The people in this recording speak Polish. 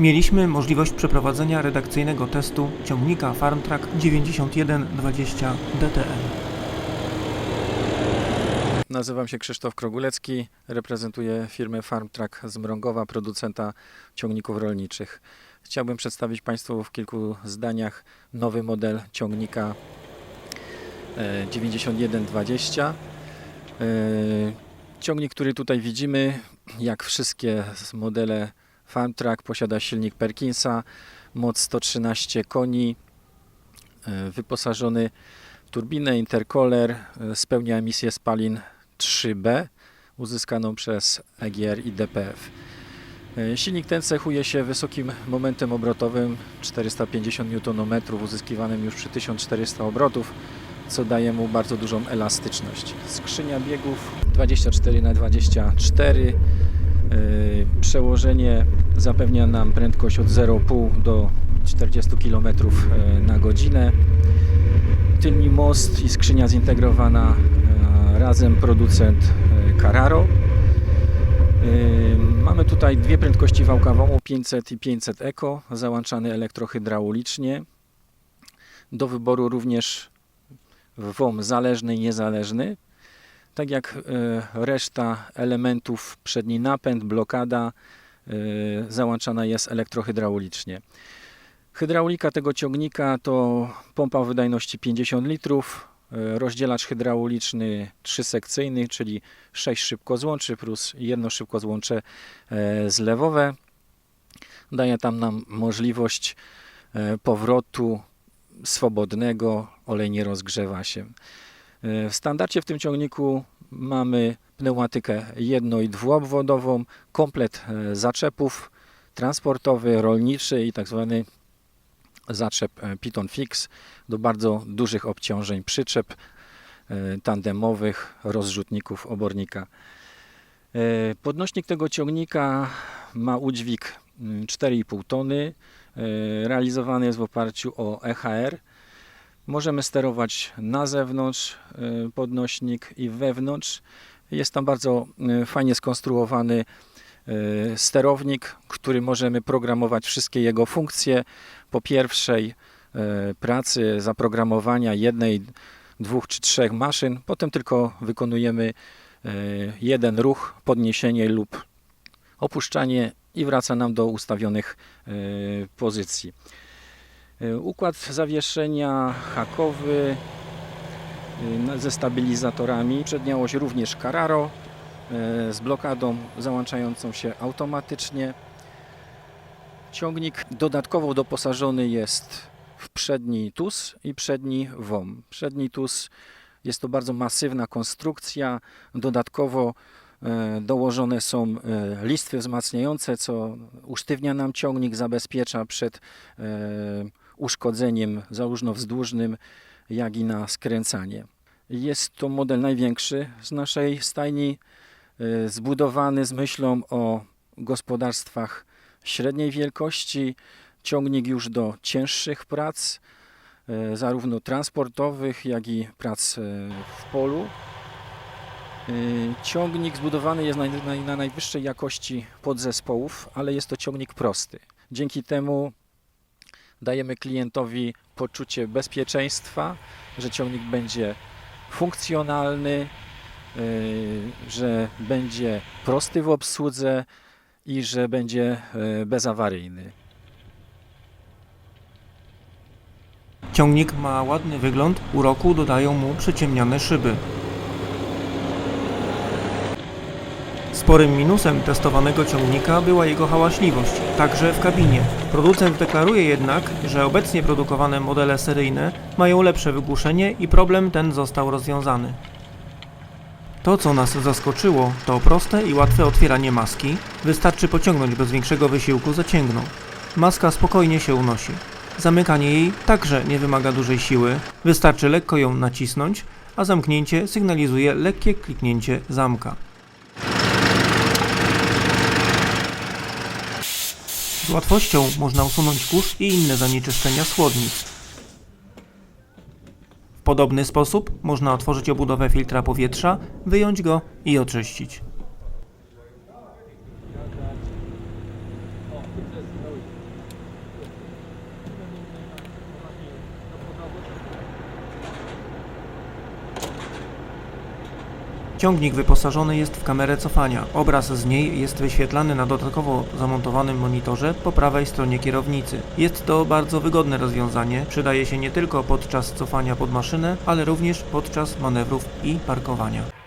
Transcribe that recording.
mieliśmy możliwość przeprowadzenia redakcyjnego testu ciągnika FarmTrack 9120 DTM. Nazywam się Krzysztof Krogulecki, reprezentuję firmę FarmTrack z Mrągowa, producenta ciągników rolniczych. Chciałbym przedstawić Państwu w kilku zdaniach nowy model ciągnika e, 9120. E, Ciągnik, który tutaj widzimy, jak wszystkie modele FarmTrack, posiada silnik Perkinsa, moc 113 koni, e, wyposażony w turbinę intercooler, e, spełnia emisję spalin 3B uzyskaną przez EGR i DPF. E, Silnik ten cechuje się wysokim momentem obrotowym 450 Nm uzyskiwanym już przy 1400 obrotów, co daje mu bardzo dużą elastyczność. Skrzynia biegów 24 na 24 e, Przełożenie zapewnia nam prędkość od 0,5 do 40 km na godzinę. Tylni most i skrzynia zintegrowana e, razem producent e, Carraro. E, Mamy tutaj dwie prędkości wałka WOMU 500 i 500 Eco, załączany elektrohydraulicznie. Do wyboru również WOM zależny i niezależny. Tak jak e, reszta elementów, przedni napęd, blokada e, załączana jest elektrohydraulicznie. Hydraulika tego ciągnika to pompa wydajności 50 litrów, e, rozdzielacz hydrauliczny trzysekcyjny, czyli 6 szybkozłączy plus jedno szybkozłącze e, zlewowe. Daje tam nam możliwość e, powrotu swobodnego, olej nie rozgrzewa się. E, W standardzie w tym ciągniku mamy pneumatykę jedno- i dwuobwodową, komplet e, zaczepów transportowy, rolniczy i tak zwany zaczep e, Piton Fix do bardzo dużych obciążeń przyczep e, tandemowych, rozrzutników obornika. Podnośnik tego ciągnika ma udźwig mm, 4,5 tony. e, Realizowany jest w oparciu o EHR. Możemy sterować na zewnątrz podnośnik i wewnątrz. Jest tam bardzo e, fajnie skonstruowany e, sterownik, który możemy programować wszystkie jego funkcje. Po pierwszej e, pracy zaprogramowania jednej, dwóch czy trzech maszyn, potem tylko wykonujemy jeden ruch, podniesienie lub opuszczanie i wraca nam do ustawionych pozycji. Układ zawieszenia hakowy ze stabilizatorami. Przednia oś również Carraro e, z blokadą załączającą się automatycznie. Ciągnik dodatkowo doposażony jest w przedni TUS i przedni WOM. Przedni TUS jest to bardzo masywna konstrukcja. Dodatkowo e, dołożone są e, listwy wzmacniające, co usztywnia nam ciągnik, zabezpiecza przed uszkodzeniem zarówno wzdłużnym, jak i na skręcanie. Jest to model największy z naszej stajni, e, zbudowany z myślą o gospodarstwach średniej wielkości, ciągnik już do cięższych prac, e, zarówno transportowych, jak i prac e, w polu. Ciągnik zbudowany jest na najwyższej jakości podzespołów, ale jest to ciągnik prosty. Dzięki temu dajemy klientowi poczucie bezpieczeństwa, że ciągnik będzie funkcjonalny, e, że będzie prosty w obsłudze, i że będzie e, bezawaryjny. Ciągnik ma ładny wygląd, uroku dodają mu przyciemniane szyby. Sporym minusem testowanego ciągnika była jego hałaśliwość, także w kabinie. Producent deklaruje jednak, że obecnie produkowane modele seryjne mają lepsze wygłuszenie i problem ten został rozwiązany. To, co nas zaskoczyło, to proste i łatwe otwieranie maski. Wystarczy pociągnąć bez większego wysiłku zacięgną. Maska spokojnie się unosi. Zamykanie jej także nie wymaga dużej siły, wystarczy lekko ją nacisnąć, a zamknięcie sygnalizuje lekkie kliknięcie zamka. Z łatwością można usunąć kurz i inne zanieczyszczenia z chłodnic. W podobny sposób można otworzyć obudowę filtra powietrza, wyjąć go i oczyścić. Ciągnik wyposażony jest w kamerę cofania. Obraz z niej jest wyświetlany na dodatkowo zamontowanym monitorze po prawej stronie kierownicy. Jest to bardzo wygodne rozwiązanie. Przydaje się nie tylko podczas cofania pod maszynę, ale również podczas manewrów i parkowania.